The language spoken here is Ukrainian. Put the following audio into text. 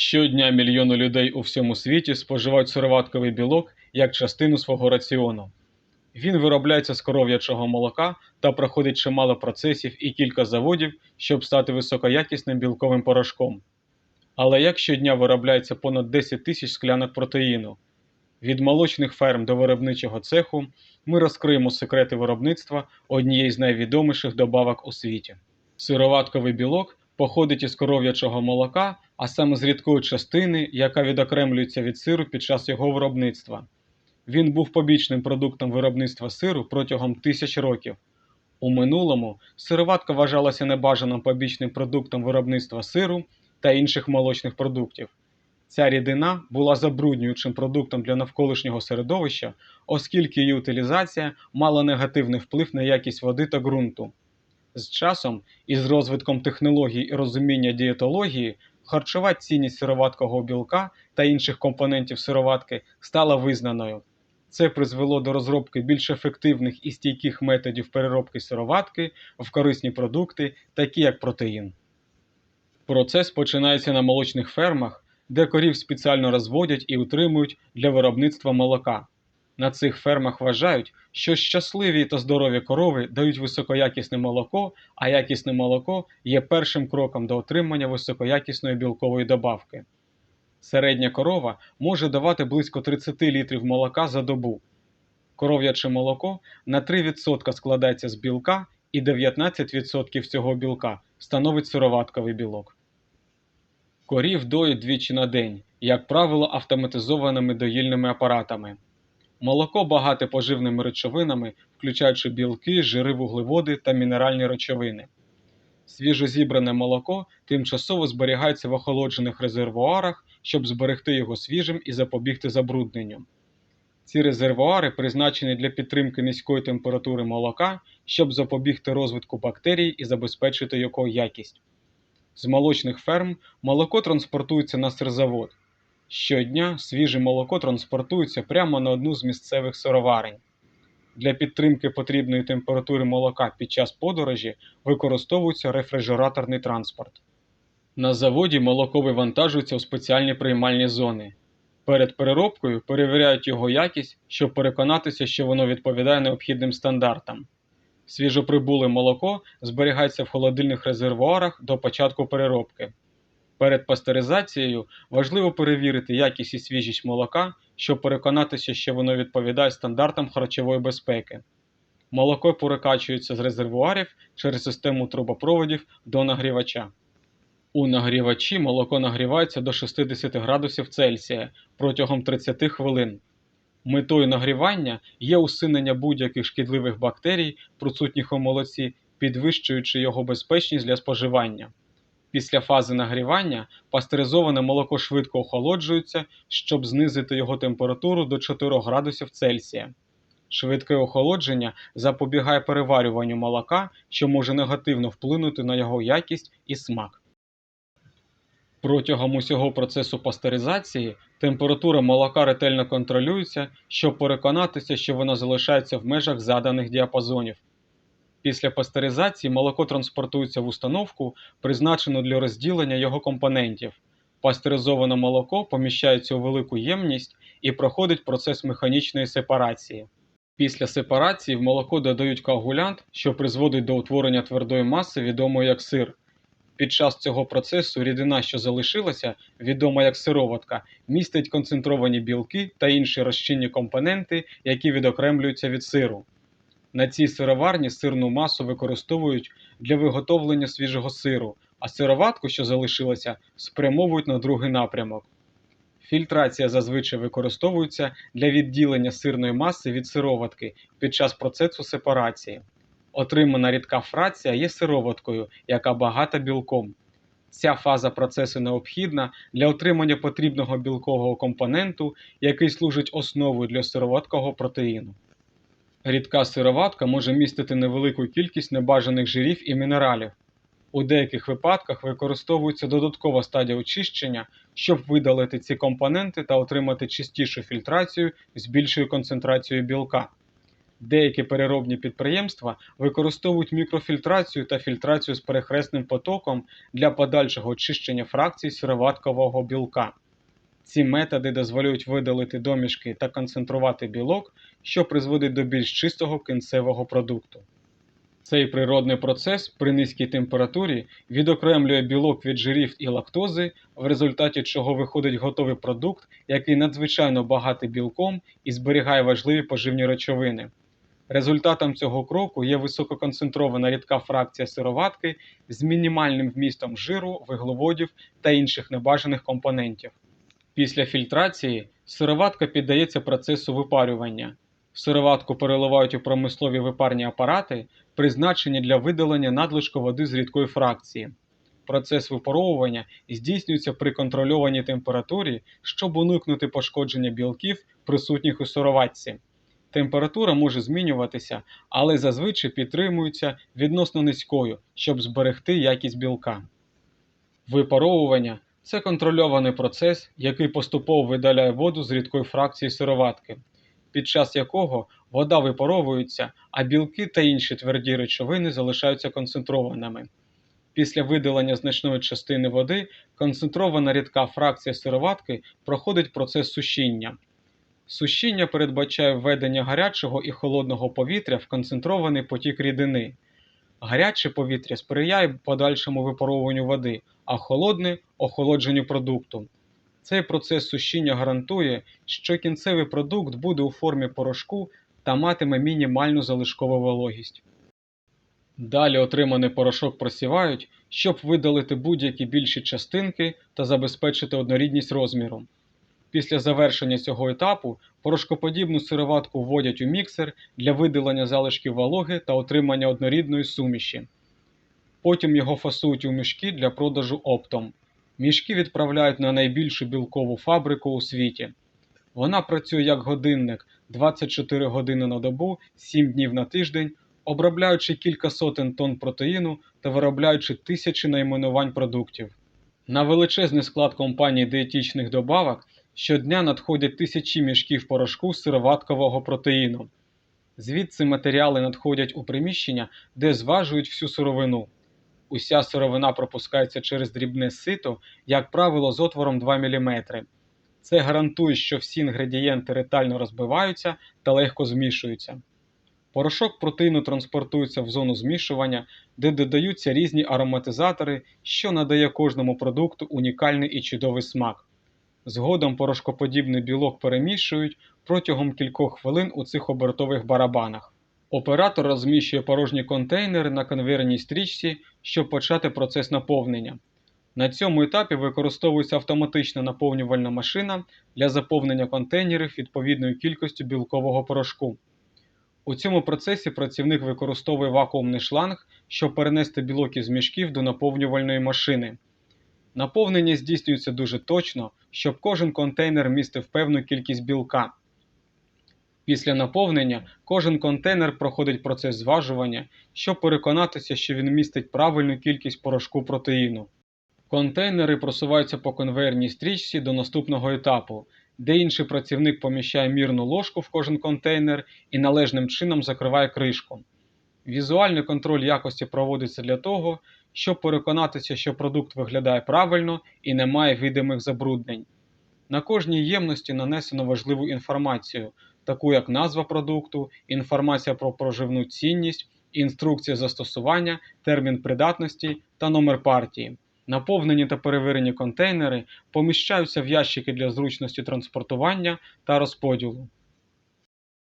Щодня мільйони людей у всьому світі споживають сироватковий білок як частину свого раціону. Він виробляється з коров'ячого молока та проходить чимало процесів і кілька заводів, щоб стати високоякісним білковим порошком. Але як щодня виробляється понад 10 тисяч склянок протеїну. Від молочних ферм до виробничого цеху ми розкриємо секрети виробництва однієї з найвідоміших добавок у світі. Сироватковий білок походить із коров'ячого молока, а саме з рідкої частини, яка відокремлюється від сиру під час його виробництва. Він був побічним продуктом виробництва сиру протягом тисяч років. У минулому сироватка вважалася небажаним побічним продуктом виробництва сиру та інших молочних продуктів. Ця рідина була забруднюючим продуктом для навколишнього середовища, оскільки її утилізація мала негативний вплив на якість води та ґрунту. З часом і з розвитком технологій і розуміння дієтології, харчова цінність сироваткового білка та інших компонентів сироватки стала визнаною. Це призвело до розробки більш ефективних і стійких методів переробки сироватки в корисні продукти, такі як протеїн. Процес починається на молочних фермах, де корів спеціально розводять і утримують для виробництва молока. На цих фермах вважають, що щасливі та здорові корови дають високоякісне молоко, а якісне молоко є першим кроком до отримання високоякісної білкової добавки. Середня корова може давати близько 30 літрів молока за добу. Коров'яче молоко на 3% складається з білка і 19% цього білка становить сироватковий білок. Корів доють двічі на день, як правило, автоматизованими доїльними апаратами. Молоко багате поживними речовинами, включаючи білки, жири, вуглеводи та мінеральні речовини. Свіжозібране молоко тимчасово зберігається в охолоджених резервуарах, щоб зберегти його свіжим і запобігти забрудненню. Ці резервуари призначені для підтримки низької температури молока, щоб запобігти розвитку бактерій і забезпечити його якість. З молочних ферм молоко транспортується на сирзавод. Щодня свіже молоко транспортується прямо на одну з місцевих сироварень. Для підтримки потрібної температури молока під час подорожі використовується рефрижераторний транспорт. На заводі молоко вивантажується у спеціальні приймальні зони. Перед переробкою перевіряють його якість, щоб переконатися, що воно відповідає необхідним стандартам. Свіжоприбуле молоко зберігається в холодильних резервуарах до початку переробки. Перед пастеризацією важливо перевірити якість і свіжість молока, щоб переконатися, що воно відповідає стандартам харчової безпеки. Молоко перекачується з резервуарів через систему трубопроводів до нагрівача. У нагрівачі молоко нагрівається до 60 градусів Цельсія протягом 30 хвилин. Метою нагрівання є усунення будь-яких шкідливих бактерій, присутніх у молоці, підвищуючи його безпечність для споживання. Після фази нагрівання пастеризоване молоко швидко охолоджується, щоб знизити його температуру до 4 градусів Цельсія. Швидке охолодження запобігає переварюванню молока, що може негативно вплинути на його якість і смак. Протягом усього процесу пастеризації температура молока ретельно контролюється, щоб переконатися, що вона залишається в межах заданих діапазонів. Після пастеризації молоко транспортується в установку, призначену для розділення його компонентів. Пастеризоване молоко поміщається у велику ємність і проходить процес механічної сепарації. Після сепарації в молоко додають коагулянт, що призводить до утворення твердої маси, відомої як сир. Під час цього процесу рідина, що залишилася, відома як сироватка, містить концентровані білки та інші розчинні компоненти, які відокремлюються від сиру. На цій сироварні сирну масу використовують для виготовлення свіжого сиру, а сироватку, що залишилася, спрямовують на другий напрямок. Фільтрація зазвичай використовується для відділення сирної маси від сироватки під час процесу сепарації. Отримана рідка фракція є сироваткою, яка багата білком. Ця фаза процесу необхідна для отримання потрібного білкового компоненту, який служить основою для сироваткого протеїну. Рідка сироватка може містити невелику кількість небажаних жирів і мінералів. У деяких випадках використовується додаткова стадія очищення, щоб видалити ці компоненти та отримати чистішу фільтрацію з більшою концентрацією білка. Деякі переробні підприємства використовують мікрофільтрацію та фільтрацію з перехресним потоком для подальшого очищення фракцій сироваткового білка. Ці методи дозволяють видалити домішки та концентрувати білок, що призводить до більш чистого кінцевого продукту. Цей природний процес при низькій температурі відокремлює білок від жирів і лактози, в результаті чого виходить готовий продукт, який надзвичайно багатий білком і зберігає важливі поживні речовини. Результатом цього кроку є висококонцентрована рідка фракція сироватки з мінімальним вмістом жиру, вуглеводів та інших небажаних компонентів. Після фільтрації сироватка піддається процесу випарювання. Сироватку переливають у промислові випарні апарати, призначені для видалення надлишку води з рідкої фракції. Процес випаровування здійснюється при контрольованій температурі, щоб уникнути пошкодження білків, присутніх у сироватці. Температура може змінюватися, але зазвичай підтримується відносно низькою, щоб зберегти якість білка. Випаровування це контрольований процес, який поступово видаляє воду з рідкої фракції сироватки, під час якого вода випаровується, а білки та інші тверді речовини залишаються концентрованими. Після видалення значної частини води концентрована рідка фракція сироватки проходить процес сушіння. Сушіння передбачає введення гарячого і холодного повітря в концентрований потік рідини. Гаряче повітря сприяє подальшому випаровуванню води, а холодне охолодженню продукту. Цей процес сушіння гарантує, що кінцевий продукт буде у формі порошку та матиме мінімальну залишкову вологість. Далі отриманий порошок просівають, щоб видалити будь-які більші частинки та забезпечити однорідність розміру. Після завершення цього етапу порошкоподібну сироватку вводять у міксер для видалення залишків вологи та отримання однорідної суміші. Потім його фасують у мішки для продажу оптом. Мішки відправляють на найбільшу білкову фабрику у світі. Вона працює як годинник 24 години на добу, 7 днів на тиждень, обробляючи кілька сотень тонн протеїну та виробляючи тисячі найменувань продуктів. На величезний склад компанії дієтичних добавок щодня надходять тисячі мішків порошку сироваткового протеїну. Звідси матеріали надходять у приміщення, де зважують всю сировину. Уся сировина пропускається через дрібне сито, як правило, з отвором 2 мм. Це гарантує, що всі інгредієнти ретельно розбиваються та легко змішуються. Порошок протеїну транспортується в зону змішування, де додаються різні ароматизатори, що надає кожному продукту унікальний і чудовий смак. Згодом порошкоподібний білок перемішують протягом кількох хвилин у цих обертових барабанах. Оператор розміщує порожні контейнери на конвейерній стрічці, щоб почати процес наповнення. На цьому етапі використовується автоматична наповнювальна машина для заповнення контейнерів відповідною кількістю білкового порошку. У цьому процесі працівник використовує вакуумний шланг, щоб перенести білок із мішків до наповнювальної машини. Наповнення здійснюється дуже точно, щоб кожен контейнер містив певну кількість білка. Після наповнення кожен контейнер проходить процес зважування, щоб переконатися, що він містить правильну кількість порошку протеїну. Контейнери просуваються по конвейерній стрічці до наступного етапу, де інший працівник поміщає мірну ложку в кожен контейнер і належним чином закриває кришку. Візуальний контроль якості проводиться для того, щоб переконатися, що продукт виглядає правильно і не має видимих забруднень. На кожній ємності нанесено важливу інформацію, таку як назва продукту, інформація про проживну цінність, інструкція застосування, термін придатності та номер партії. Наповнені та перевірені контейнери поміщаються в ящики для зручності транспортування та розподілу.